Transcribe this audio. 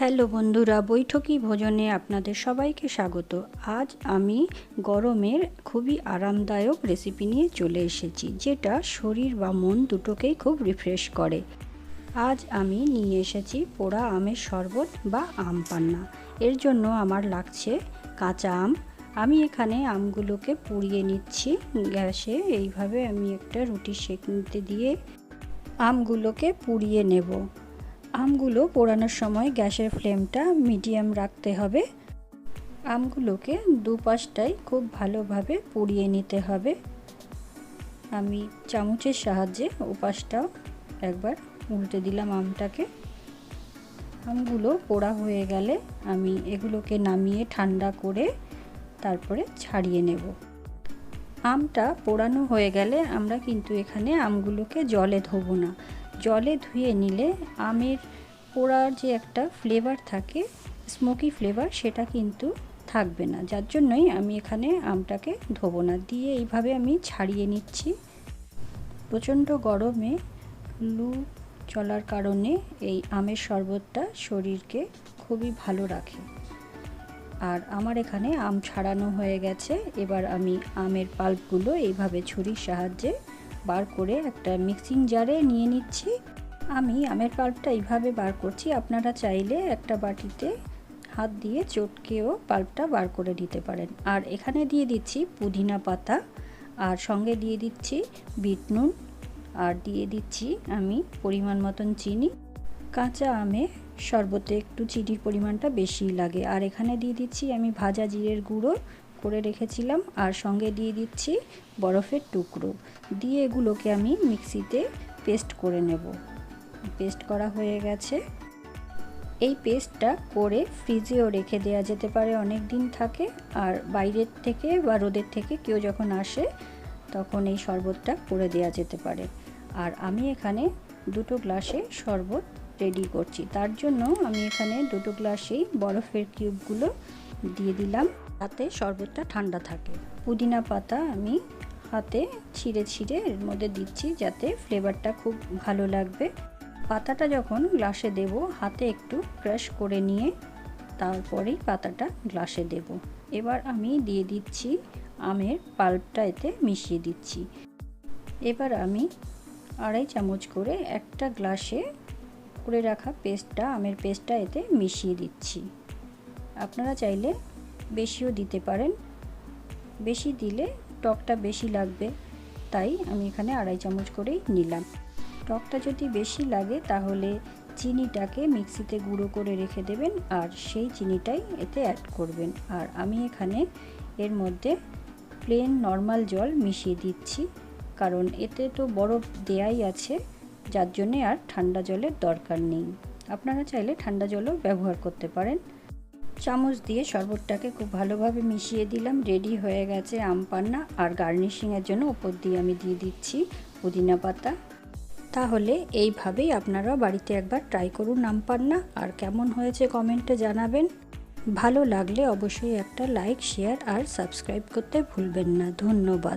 Hello বন্ধুরা, বৈঠকি ভোজনে আপনাদের সবাইকে স্বাগত। আজ আমি গরমের খুবই আরামদায়ক রেসিপি নিয়ে চলে এসেছি, যেটা শরীর বা মন দুটোকেই খুব রিফ্রেশ করে। আজ আমি নিয়ে এসেছি পোড়া আমের শরবত বা আম পান্না। এর জন্য আমার লাগছে কাঁচা আম। আমি এখানে আমগুলোকে পুড়িয়ে নিচ্ছি গ্যাসে, এইভাবে আমি একটা রুটি সেঁকতে দিয়ে আমগুলোকে পুড়িয়ে নেব। আমগুলো পোড়ানোর সময় গ্যাসের ফ্লেমটা মিডিয়াম রাখতে হবে। আমগুলোকে দুপাশটাই খুব ভালোভাবে পুড়িয়ে নিতে হবে। আমি চামচের সাহায্যে ওপাশটাও একবার উল্টে দিলাম আমটাকে। আমগুলো পোড়া হয়ে গেলে আমি এগুলোকে নামিয়ে ঠান্ডা করে তারপরে ছাড়িয়ে নেব। আমটা পোড়ানো হয়ে গেলে আমরা কিন্তু এখানে আমগুলোকে জলে ধোবো না। জলে ধুয়ে নিলে আমের পোড়ার যে একটা ফ্লেভার থাকে স্মোকি ফ্লেভার সেটা কিন্তু থাকবে না। যার জন্যই আমি এখানে আমটাকে ধোবো না। দিয়ে এইভাবে আমি ছাড়িয়ে নিচ্ছি। প্রচণ্ড গরমে লু চলার কারণে এই আমের শরবতটা শরীরকে খুবই ভালো রাখে। আর আমার এখানে আম ছাড়ানো হয়ে গেছে। এবার আমি আমের পাল্পগুলো এইভাবে ছুরির সাহায্যে বার করে একটা মিক্সিং জারে নিয়ে নিচ্ছি। আমি আমের পাল্পটা এইভাবে বার করছি। আপনারা চাইলে একটা বাটিতে হাত দিয়ে চটকেও পাল্পটা বার করে দিতে পারেন। আর এখানে দিয়ে দিচ্ছি পুদিনা পাতা, আর সঙ্গে দিয়ে দিচ্ছি বিট নুন, আর দিয়ে দিচ্ছি আমি পরিমাণ মতন চিনি। কাঁচা আমে শরবতে একটু চিনির পরিমাণটা বেশি লাগে। আর এখানে দিয়ে দিচ্ছি আমি ভাজা জিরের গুঁড়ো করে রেখেছিলাম আর সঙ্গে দিয়ে দিচ্ছি বরফের টুকরো। দিয়ে এগুলোকে আমি মিক্সিতে পেস্ট করে নেব। পেস্ট করা হয়ে গেছে। এই পেস্টটা করে ফ্রিজেও রেখে দেওয়া যেতে পারে, অনেক দিন থাকে। আর বাইরের থেকে বা রোদের থেকে কেউ যখন আসে, তখন এই শরবতটা করে দেওয়া যেতে পারে। আর আমি এখানে দুটো গ্লাসে শরবত রেডি করছি। তার জন্য আমি এখানে দুটো গ্লাসেই বরফের কিউবগুলো দিয়ে দিলাম। তাতে শরবতটা ঠান্ডা থাকে। পুদিনা পাতা আমি হাতে ছিঁড়ে ছিঁড়ে এর মধ্যে দিচ্ছি যাতে ফ্লেভারটা খুব ভালো লাগবে। পাতাটা যখন গ্লাসে দেব, হাতে একটু ক্রাশ করে নিয়ে তারপরেই পাতাটা গ্লাসে দেব। এবার আমি দিয়ে দিচ্ছি আমের পাল্পটা এতে মিশিয়ে দিচ্ছি। এবার আমি আড়াই চামচ করে একটা গ্লাসে করে রাখা পেস্টটা, আমের পেস্টটা এতে মিশিয়ে দিচ্ছি। আপনারা চাইলে বেশিও দিতে পারেন। বেশি দিলে টকটা বেশি লাগবে, তাই আমি এখানে আড়াই চামচ করেই নিলাম। টকটা যদি বেশি লাগে তাহলে চিনিটাকে মিক্সিতে গুঁড়ো করে রেখে দেবেন আর সেই চিনিটাই এতে অ্যাড করবেন। আর আমি এখানে এর মধ্যে প্লেন নর্মাল জল মিশিয়ে দিচ্ছি, কারণ এতে তো বরফ দেয়াই আছে, যার জন্যে আর ঠান্ডা জলের দরকার নেই। আপনারা চাইলে ঠান্ডা জলও ব্যবহার করতে পারেন। চামচ দিয়ে শরবতটাকে খুব ভালোভাবে মিশিয়ে দিলাম। রেডি হয়ে গেছে আম পান্না আর গার্নিশিংয়ের জন্য ওপর দিয়ে আমি দিয়ে দিচ্ছি পুদিনা পাতা। তাহলে এইভাবেই আপনারা বাড়িতে একবার ট্রাই করুন আম পান্না। আর কেমন হয়েছে কমেন্টে জানাবেন। ভালো লাগলে অবশ্যই একটা লাইক শেয়ার আর সাবস্ক্রাইব করতে ভুলবেন না। ধন্যবাদ।